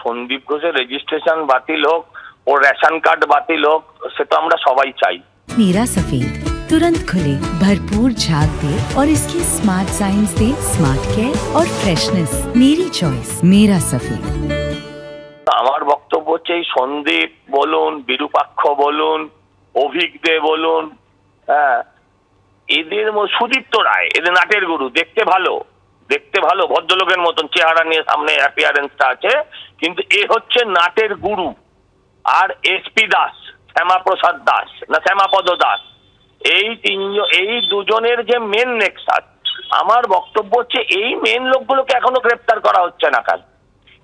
সন্দীপ ঘোষের রেজিস্ট্রেশন বাতিল হোক ওর রেশন কার্ড বাতিল হোক সে তো আমরা সবাই চাই मेरा सफेद तुरंत खुले भरपूर झाग दे और इसकी स्मार्ट साइंस दे स्मार्ट केयर और फ्रेशनेस मेरी चॉइस मेरा सफेद আমার বক্তব্য হচ্ছে এই সন্দীপ বলুন বিরূপাক্ষ বলুন অভিক দে বলুন হ্যাঁ এদের ম- সুদীপ্ত রায় এদের নাটের গুরু দেখতে ভালো দেখতে ভালো, ভদ্রলোকের মতন, চেহারা নিয়ে সামনে অ্যাপিয়ারেন্সটা আছে। কিন্তু এ হচ্ছে নাটের গুরু আর এসপি দাস, শ্যামাপ্রসাদ দাস, না শ্যামাপদ দাস। এই তিনজন, এই দুজনের যে মেন নেক্সাস আমার বক্তব্য হচ্ছে এই মেন লোকগুলোকে এখনও গ্রেপ্তার করা হচ্ছে না কাল।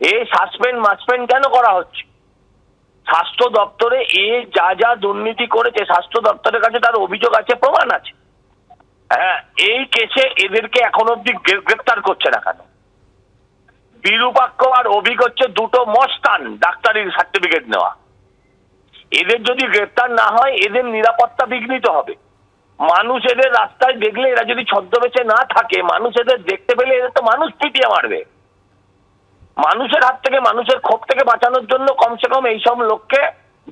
এই সাসপেন্ড মাসপেন্ড কেন করা হচ্ছে? স্বাস্থ্য দপ্তরে এ যা যা দুর্নীতি করেছে, স্বাস্থ্য দপ্তরের কাছে তার অভিযোগ আছে, প্রমাণ আছে। এই কেসে এদেরকে এখন অব্দি গ্রে- গ্রেপ্তার করছে না কেন? বিরূপাক্ষ আর অভিক হচ্ছে দুটো মস্তান ডাক্তারির সার্টিফিকেট নেওয়া। এদের যদি গ্রেপ্তার না হয়, এদের নিরাপত্তা বিঘ্নিত হবে। মানুষ এদের রাস্তায় দেখলে এরা যদি ছদ্মবেশে না থাকে, মানুষ এদের দেখতে পেলে এদের তো মানুষ পিটিয়ে মারবে। মানুষের হাত থেকে, মানুষের ক্ষোভ থেকে বাঁচানোর জন্য কমসে কম এইসব লোককে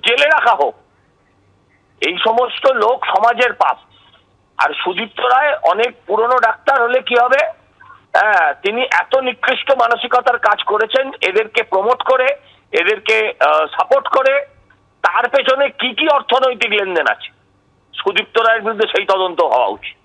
জেলে রাখা হোক। এই সমস্ত লোক সমাজের পাপ। আর সুদীপ্ত রায় অনেক পুরনো ডাক্তার হলে কি হবে? হ্যাঁ তিনি এত নিকৃষ্ট মানসিকতার কাজ করেছেন, এদেরকে প্রমোট করে, এদেরকে সাপোর্ট করে, তার পেছনে কি কি অর্থনৈতিক লেনদেন আছে? সুদীপ্ত রায়ের বিরুদ্ধে সেই তদন্ত হওয়া উচিত।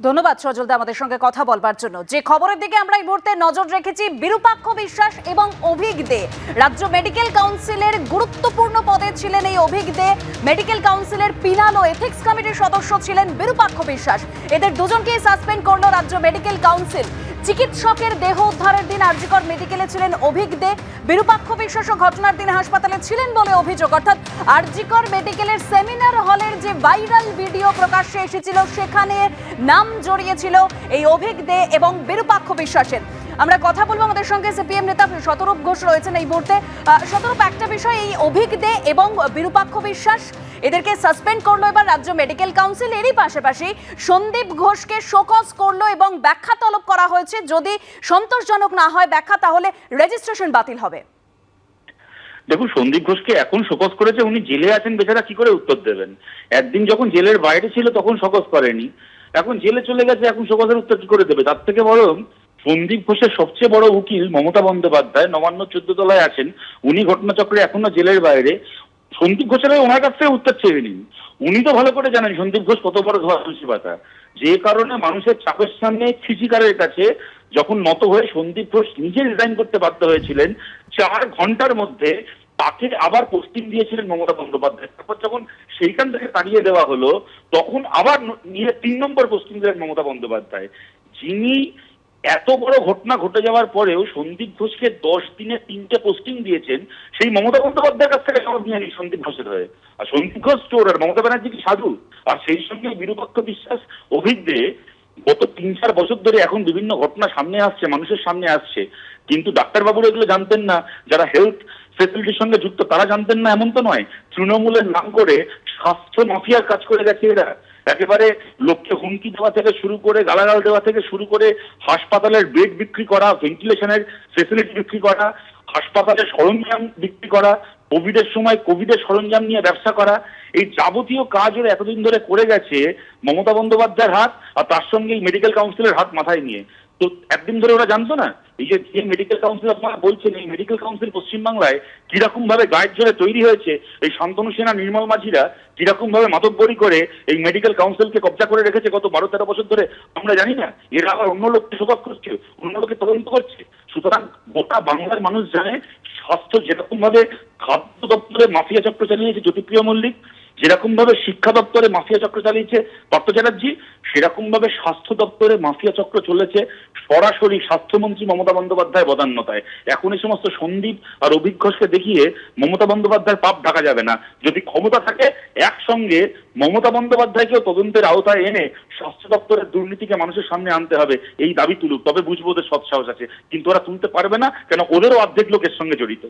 ধন্যবাদ সজলদা আমাদের সঙ্গে কথা বলবার জন্য। যে খবরের দিকে আমরা এই মুহূর্তে নজর রেখেছি বিরূপাক্ষ বিশ্বাস এবং অভিক দে। রাজ্য মেডিকেল কাউন্সিলের গুরুত্বপূর্ণ পদে ছিলেন এই অভিক দে। মেডিকেল কাউন্সিলের পিনাল ও এথিক্স কমিটির সদস্য ছিলেন বিরূপাক্ষ বিশ্বাস। এদের দুজনকেই সাসপেন্ড করল রাজ্য মেডিকেল কাউন্সিল। চিকিৎসকের দেহ উদ্ধারের দিন আরজিকর মেডিকেলে ছিলেন অভিক দে। বিরূপাক্ষ বিশ্বাস ঘটনার দিন হাসপাতালে ছিলেন বলে অভিযোগ। অর্থাৎ আরজিকর মেডিকেলের সেমিনার হলের যে ভাইরাল ভিডিও প্রকাশ্যে এসেছিল, সেখানে নাম জড়িয়েছিল এই অভিক দে এবং বিরূপাক্ষ বিশ্বাসের। আমরা কথা বলব আমাদের সঙ্গে সিপিএম নেতা শতরূপ ঘোষ রয়েছেন এই মুহূর্তে। শতরূপ, একটা বিষয়, এই অভিক দে এবং বিরূপাক্ষ বিশ্বাস এদেরকে সাসপেন্ড করল এবার রাজ্য মেডিকেল কাউন্সিল এরই পাশাপাশি সন্দীপ ঘোষকে শোকজ করল এবং ব্যাখ্যা তলব করা হয়েছে। যদি সন্তোষজনক না হয় ব্যাখ্যা, তাহলে রেজিস্ট্রেশন বাতিল হবে। দেখুন, সন্দীপ ঘোষকে এখন শোকজ করেছে, উনি জেলে আছেন, বেচারা কি করে উত্তর দেবেন? একদিন যখন জেলের বাইরে ছিল, তখন শোকজ করেনি। এখন জেলে চলে গেছে, এখন শোকজের উত্তর কি করে দেবে? তার থেকে বরং সন্দীপ ঘোষের সবচেয়ে বড় উকিল মমতা বন্দ্যোপাধ্যায়, নবান্ন চোদ্দ তলায় আছেন। উনি ঘটনাচক্রে এখনও জেলের বাইরে। সন্দীপ ঘোষের ওনার কাছ থেকে উত্তর চেয়ে নিন উনি তো ভালো করে জানেন, সন্দীপ ঘোষ কত বড় ধোয়া তুলসী পাতা। যে কারণে মানুষের চাপের সামনে ফিজিকারের কাছে যখন নত হয়ে সন্দীপ ঘোষ নিজে রিজাইন করতে বাধ্য হয়েছিলেন, চার ঘণ্টার মধ্যে তাকে আবার পোস্টিং দিয়েছিলেন মমতা বন্দ্যোপাধ্যায়। তারপর যখন সেইখান থেকে তাড়িয়ে দেওয়া হলো, তখন আবার নিয়ে তিন নম্বর পোস্টিং দিলেন মমতা বন্দ্যোপাধ্যায়। যিনি এত বড় ঘটনা ঘটে যাওয়ার পরেও সন্দীপ ঘোষকে দশ দিনে তিনটে পোস্টিং দিয়েছেন, সেই মমতা বন্দ্যোপাধ্যায়ের কাছ থেকে জবাব নিয়ে সন্দীপ ঘোষের হয়ে। আর সন্দীপ ঘোষ চোর, আর মমতা ব্যানার্জি কি সাধু? আর সেই সঙ্গে বিরূপাক্ষ বিশ্বাস, অভিজ্ঞে গত তিন চার বছর ধরে এখন বিভিন্ন ঘটনা সামনে আসছে, মানুষের সামনে আসছে। কিন্তু ডাক্তারবাবুরা এগুলো জানতেন না, যারা হেলথ ফেসিলিটির সঙ্গে যুক্ত তারা জানতেন না, এমন তো নয়। তৃণমূলের নাম করে স্বাস্থ্য মাফিয়ার কাজ করে গেছে এরা। একেবারে লোককে হুমকি দেওয়া থেকে শুরু করে, গালাগাল দেওয়া থেকে শুরু করে, হাসপাতালের বেড বিক্রি করা, ভেন্টিলেশনের ফেসিলিটি বিক্রি করা, হাসপাতালের সরঞ্জাম বিক্রি করা, কোভিডের সময় কোভিডের সরঞ্জাম নিয়ে ব্যবসা করা, এই যাবতীয় কাজ ওরা এতদিন ধরে করে গেছে, মমতা বন্দ্যোপাধ্যায়ের হাত আর তার সঙ্গে মেডিকেল কাউন্সিলের হাত মাথায় নিয়ে। তো একদিন ধরে ওরা জানতো না? এই যে যে মেডিকেল কাউন্সিল আপনারা বলছেন, এই মেডিকেল কাউন্সিল পশ্চিমবাংলায় কীরকম ভাবে গায়ের জোরে তৈরি হয়েছে, এই শান্তনু সেনা, নির্মল মাঝিরা কীরকম ভাবে মাতব্বরি করে এই মেডিকেল কাউন্সিলকে কবজা করে রেখেছে গত বারো তেরো বছর ধরে? আমরা জানি না। এরা আবার অন্য লোককে শোকত করছে, অন্য লোককে তদন্ত করছে। সুতরাং গোটা বাংলার মানুষ জানে, স্বাস্থ্য যেরকম ভাবে খাদ্য দপ্তরে মাফিয়া চক্র চালিয়েছে জ্যোতিপ্রিয় মল্লিক যেরকম ভাবে শিক্ষা দপ্তরে মাফিয়া চক্র চালিয়েছে পার্থ চ্যাটার্জি সেরকম ভাবে স্বাস্থ্য দপ্তরে মাফিয়া চক্র চলেছে সরাসরি স্বাস্থ্যমন্ত্রী মমতা বন্দ্যোপাধ্যায় বদান্যতায়। এখন এই সমস্ত সন্দীপ আর অভিঘোষকে দেখিয়ে মমতা বন্দ্যোপাধ্যায়ের পাপ ঢাকা যাবে না। যদি ক্ষমতা থাকে, একসঙ্গে মমতা বন্দ্যোপাধ্যায়কেও তদন্তের আওতায় এনে স্বাস্থ্য দপ্তরের দুর্নীতিকে মানুষের সামনে আনতে হবে, এই দাবি তুলুক। তবে বুঝব ওদের সৎসাহস আছে। কিন্তু ওরা তুলতে পারবে না, কেন ওদেরও অর্ধেক লোকের সঙ্গে জড়িত।